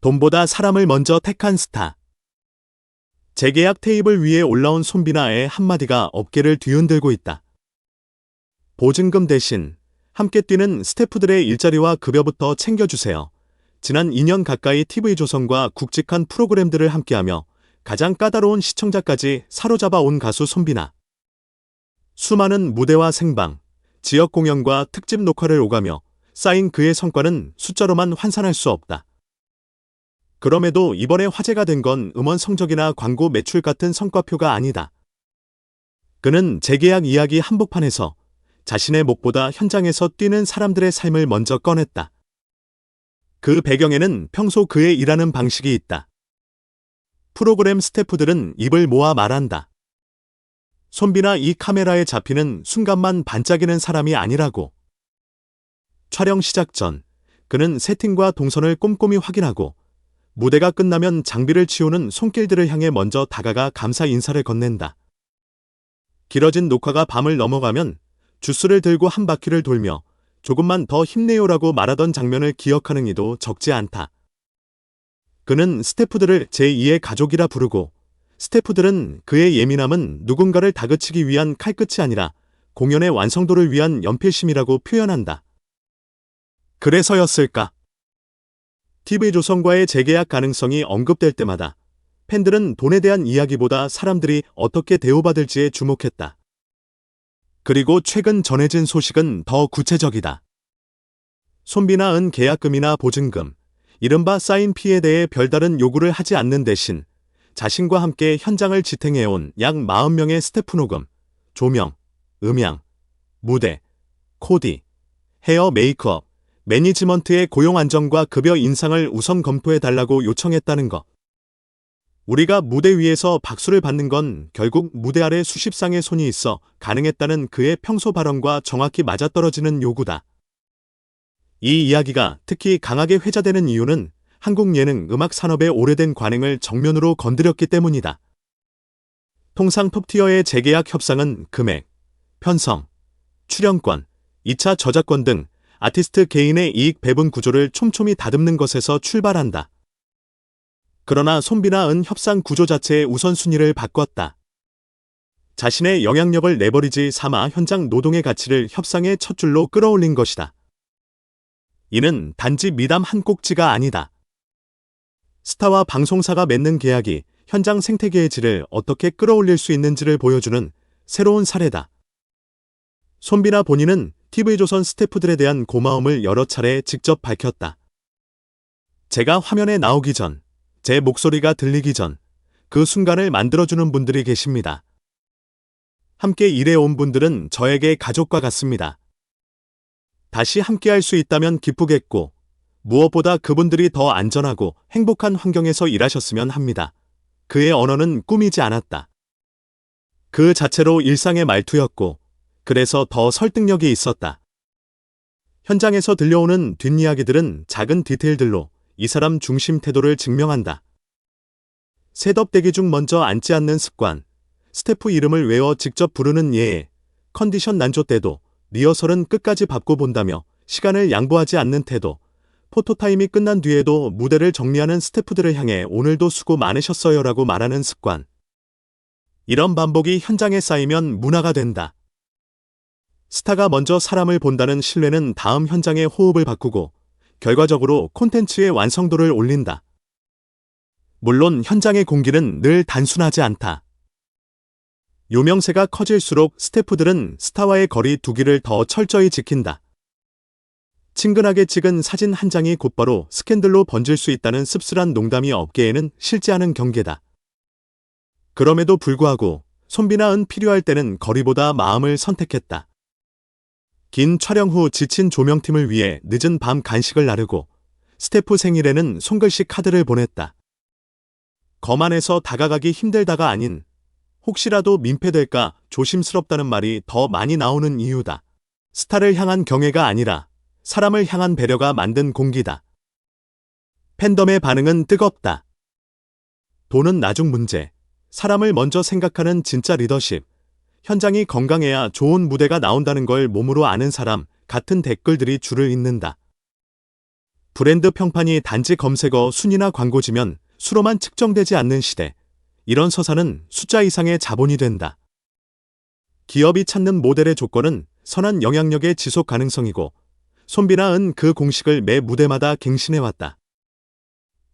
돈보다 사람을 먼저 택한 스타. 재계약 테이블 위에 올라온 손비나의 한마디가 어깨를 뒤흔들고 있다. 보증금 대신 함께 뛰는 스태프들의 일자리와 급여부터 챙겨주세요. 지난 2년 가까이 TV조선과 굵직한 프로그램들을 함께하며 가장 까다로운 시청자까지 사로잡아 온 가수 손비나. 수많은 무대와 생방, 지역 공연과 특집 녹화를 오가며 쌓인 그의 성과는 숫자로만 환산할 수 없다. 그럼에도 이번에 화제가 된 건 음원 성적이나 광고 매출 같은 성과표가 아니다. 그는 재계약 이야기 한복판에서 자신의 목보다 현장에서 뛰는 사람들의 삶을 먼저 꺼냈다. 그 배경에는 평소 그의 일하는 방식이 있다. 프로그램 스태프들은 입을 모아 말한다. 손비나 이 카메라에 잡히는 순간만 반짝이는 사람이 아니라고. 촬영 시작 전 그는 세팅과 동선을 꼼꼼히 확인하고 무대가 끝나면 장비를 치우는 손길들을 향해 먼저 다가가 감사 인사를 건넨다. 길어진 녹화가 밤을 넘어가면 주스를 들고 한 바퀴를 돌며 조금만 더 힘내요라고 말하던 장면을 기억하는 이도 적지 않다. 그는 스태프들을 제2의 가족이라 부르고 스태프들은 그의 예민함은 누군가를 다그치기 위한 칼끝이 아니라 공연의 완성도를 위한 연필심이라고 표현한다. 그래서였을까? TV조선과의 재계약 가능성이 언급될 때마다 팬들은 돈에 대한 이야기보다 사람들이 어떻게 대우받을지에 주목했다. 그리고 최근 전해진 소식은 더 구체적이다. 손비나 은 계약금이나 보증금, 이른바 사인 피에 대해 별다른 요구를 하지 않는 대신 자신과 함께 현장을 지탱해온 약 40명의 스태프 녹음, 조명, 음향, 무대, 코디, 헤어 메이크업, 매니지먼트의 고용 안정과 급여 인상을 우선 검토해 달라고 요청했다는 것. 우리가 무대 위에서 박수를 받는 건 결국 무대 아래 수십 쌍의 손이 있어 가능했다는 그의 평소 발언과 정확히 맞아떨어지는 요구다. 이 이야기가 특히 강하게 회자되는 이유는 한국 예능 음악 산업의 오래된 관행을 정면으로 건드렸기 때문이다. 통상 톱티어의 재계약 협상은 금액, 편성, 출연권, 2차 저작권 등 아티스트 개인의 이익 배분 구조를 촘촘히 다듬는 것에서 출발한다. 그러나 손비나 은 협상 구조 자체의 우선순위를 바꿨다. 자신의 영향력을 내버리지 삼아 현장 노동의 가치를 협상의 첫 줄로 끌어올린 것이다. 이는 단지 미담 한 꼭지가 아니다. 스타와 방송사가 맺는 계약이 현장 생태계의 질을 어떻게 끌어올릴 수 있는지를 보여주는 새로운 사례다. 손비나 본인은 TV조선 스태프들에 대한 고마움을 여러 차례 직접 밝혔다. 제가 화면에 나오기 전, 제 목소리가 들리기 전, 그 순간을 만들어주는 분들이 계십니다. 함께 일해온 분들은 저에게 가족과 같습니다. 다시 함께할 수 있다면 기쁘겠고, 무엇보다 그분들이 더 안전하고 행복한 환경에서 일하셨으면 합니다. 그의 언어는 꾸미지 않았다. 그 자체로 일상의 말투였고, 그래서 더 설득력이 있었다. 현장에서 들려오는 뒷이야기들은 작은 디테일들로 이 사람 중심 태도를 증명한다. 셋업대기 중 먼저 앉지 않는 습관, 스태프 이름을 외워 직접 부르는 예의, 컨디션 난조 때도 리허설은 끝까지 밟고 본다며 시간을 양보하지 않는 태도, 포토타임이 끝난 뒤에도 무대를 정리하는 스태프들을 향해 오늘도 수고 많으셨어요라고 말하는 습관. 이런 반복이 현장에 쌓이면 문화가 된다. 스타가 먼저 사람을 본다는 신뢰는 다음 현장의 호흡을 바꾸고 결과적으로 콘텐츠의 완성도를 올린다. 물론 현장의 공기는 늘 단순하지 않다. 요명세가 커질수록 스태프들은 스타와의 거리 두기를 더 철저히 지킨다. 친근하게 찍은 사진 한 장이 곧바로 스캔들로 번질 수 있다는 씁쓸한 농담이 업계에는 실지 않은 경계다. 그럼에도 불구하고 손비나 은 필요할 때는 거리보다 마음을 선택했다. 긴 촬영 후 지친 조명팀을 위해 늦은 밤 간식을 나르고 스태프 생일에는 손글씨 카드를 보냈다. 거만해서 다가가기 힘들다가 아닌 혹시라도 민폐될까 조심스럽다는 말이 더 많이 나오는 이유다. 스타를 향한 경애가 아니라 사람을 향한 배려가 만든 공기다. 팬덤의 반응은 뜨겁다. 돈은 나중 문제. 사람을 먼저 생각하는 진짜 리더십. 현장이 건강해야 좋은 무대가 나온다는 걸 몸으로 아는 사람 같은 댓글들이 줄을 잇는다. 브랜드 평판이 단지 검색어 순위나 광고지면 수로만 측정되지 않는 시대. 이런 서사는 숫자 이상의 자본이 된다. 기업이 찾는 모델의 조건은 선한 영향력의 지속 가능성이고 손비나 은 그 공식을 매 무대마다 갱신해왔다.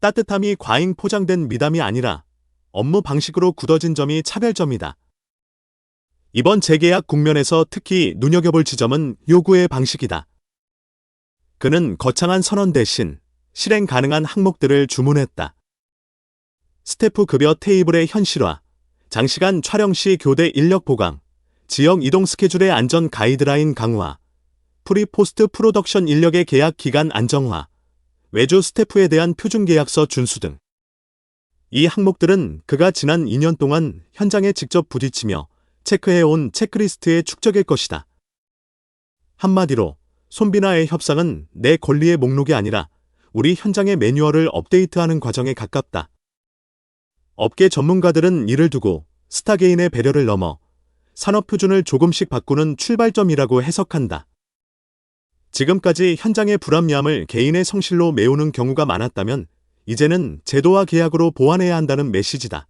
따뜻함이 과잉 포장된 미담이 아니라 업무 방식으로 굳어진 점이 차별점이다. 이번 재계약 국면에서 특히 눈여겨볼 지점은 요구의 방식이다. 그는 거창한 선언 대신 실행 가능한 항목들을 주문했다. 스태프 급여 테이블의 현실화, 장시간 촬영 시 교대 인력 보강, 지역 이동 스케줄의 안전 가이드라인 강화, 프리 포스트 프로덕션 인력의 계약 기간 안정화, 외주 스태프에 대한 표준 계약서 준수 등. 이 항목들은 그가 지난 2년 동안 현장에 직접 부딪히며 체크해온 체크리스트의 축적일 것이다. 한마디로 손비나의 협상은 내 권리의 목록이 아니라 우리 현장의 매뉴얼을 업데이트하는 과정에 가깝다. 업계 전문가들은 이를 두고 스타게인의 배려를 넘어 산업 표준을 조금씩 바꾸는 출발점이라고 해석한다. 지금까지 현장의 불합리함을 개인의 성실로 메우는 경우가 많았다면 이제는 제도와 계약으로 보완해야 한다는 메시지다.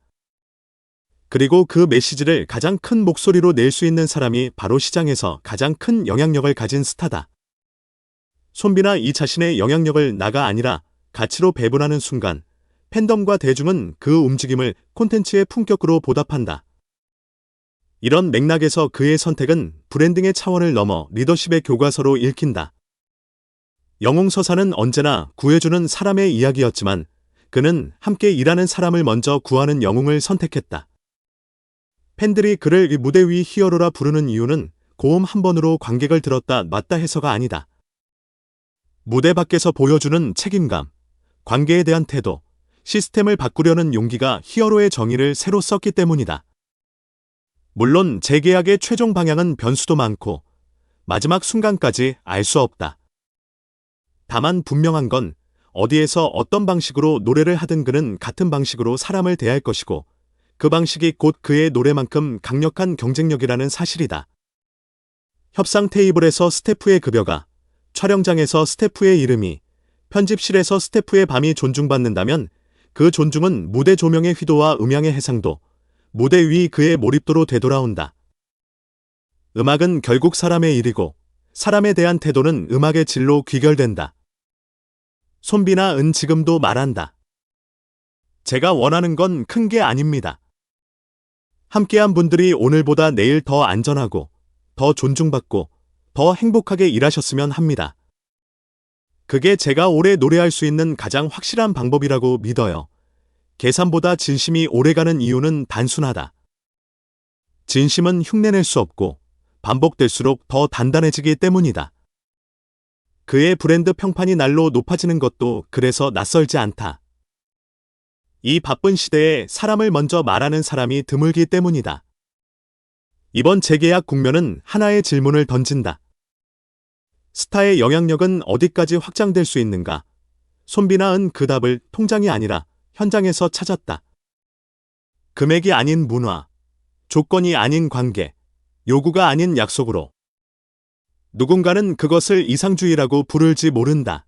그리고 그 메시지를 가장 큰 목소리로 낼 수 있는 사람이 바로 시장에서 가장 큰 영향력을 가진 스타다. 손비나 이 자신의 영향력을 나가 아니라 가치로 배분하는 순간 팬덤과 대중은 그 움직임을 콘텐츠의 품격으로 보답한다. 이런 맥락에서 그의 선택은 브랜딩의 차원을 넘어 리더십의 교과서로 읽힌다. 영웅 서사는 언제나 구해주는 사람의 이야기였지만 그는 함께 일하는 사람을 먼저 구하는 영웅을 선택했다. 팬들이 그를 이 무대 위 히어로라 부르는 이유는 고음 한 번으로 관객을 들었다 놨다 해서가 아니다. 무대 밖에서 보여주는 책임감, 관계에 대한 태도, 시스템을 바꾸려는 용기가 히어로의 정의를 새로 썼기 때문이다. 물론 재계약의 최종 방향은 변수도 많고 마지막 순간까지 알 수 없다. 다만 분명한 건 어디에서 어떤 방식으로 노래를 하든 그는 같은 방식으로 사람을 대할 것이고 그 방식이 곧 그의 노래만큼 강력한 경쟁력이라는 사실이다. 협상 테이블에서 스태프의 급여가, 촬영장에서 스태프의 이름이, 편집실에서 스태프의 밤이 존중받는다면 그 존중은 무대 조명의 휘도와 음향의 해상도, 무대 위 그의 몰입도로 되돌아온다. 음악은 결국 사람의 일이고 사람에 대한 태도는 음악의 질로 귀결된다. 손비나 은 지금도 말한다. 제가 원하는 건 큰 게 아닙니다. 함께한 분들이 오늘보다 내일 더 안전하고, 더 존중받고, 더 행복하게 일하셨으면 합니다. 그게 제가 오래 노래할 수 있는 가장 확실한 방법이라고 믿어요. 계산보다 진심이 오래가는 이유는 단순하다. 진심은 흉내낼 수 없고, 반복될수록 더 단단해지기 때문이다. 그의 브랜드 평판이 날로 높아지는 것도 그래서 낯설지 않다. 이 바쁜 시대에 사람을 먼저 말하는 사람이 드물기 때문이다. 이번 재계약 국면은 하나의 질문을 던진다. 스타의 영향력은 어디까지 확장될 수 있는가? 손비나 은 그 답을 통장이 아니라 현장에서 찾았다. 금액이 아닌 문화, 조건이 아닌 관계, 요구가 아닌 약속으로. 누군가는 그것을 이상주의라고 부를지 모른다.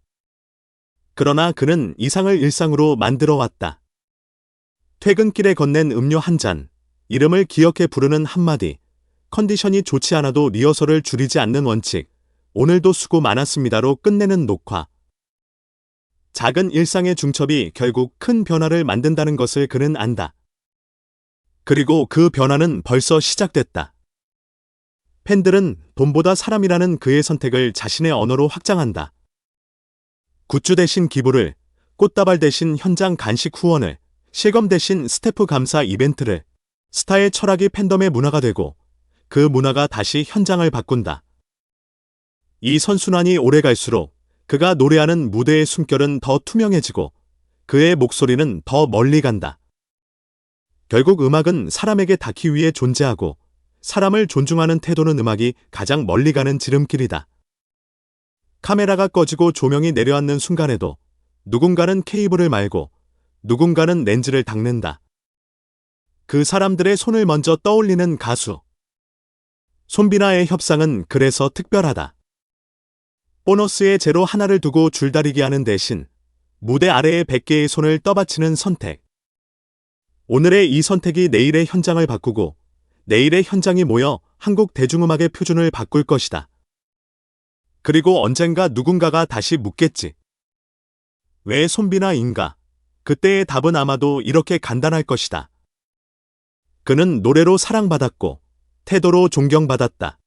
그러나 그는 이상을 일상으로 만들어 왔다. 퇴근길에 건넨 음료 한 잔, 이름을 기억해 부르는 한마디, 컨디션이 좋지 않아도 리허설을 줄이지 않는 원칙, 오늘도 수고 많았습니다로 끝내는 녹화. 작은 일상의 중첩이 결국 큰 변화를 만든다는 것을 그는 안다. 그리고 그 변화는 벌써 시작됐다. 팬들은 돈보다 사람이라는 그의 선택을 자신의 언어로 확장한다. 굿즈 대신 기부를, 꽃다발 대신 현장 간식 후원을, 실검 대신 스태프 감사 이벤트를 스타의 철학이 팬덤의 문화가 되고 그 문화가 다시 현장을 바꾼다. 이 선순환이 오래 갈수록 그가 노래하는 무대의 숨결은 더 투명해지고 그의 목소리는 더 멀리 간다. 결국 음악은 사람에게 닿기 위해 존재하고 사람을 존중하는 태도는 음악이 가장 멀리 가는 지름길이다. 카메라가 꺼지고 조명이 내려앉는 순간에도 누군가는 케이블을 말고 누군가는 렌즈를 닦는다. 그 사람들의 손을 먼저 떠올리는 가수. 손비나의 협상은 그래서 특별하다. 보너스의 제로 하나를 두고 줄다리기 하는 대신 무대 아래에 100개의 손을 떠받치는 선택. 오늘의 이 선택이 내일의 현장을 바꾸고 내일의 현장이 모여 한국 대중음악의 표준을 바꿀 것이다. 그리고 언젠가 누군가가 다시 묻겠지. 왜 손비나 인가? 그때의 답은 아마도 이렇게 간단할 것이다. 그는 노래로 사랑받았고 태도로 존경받았다.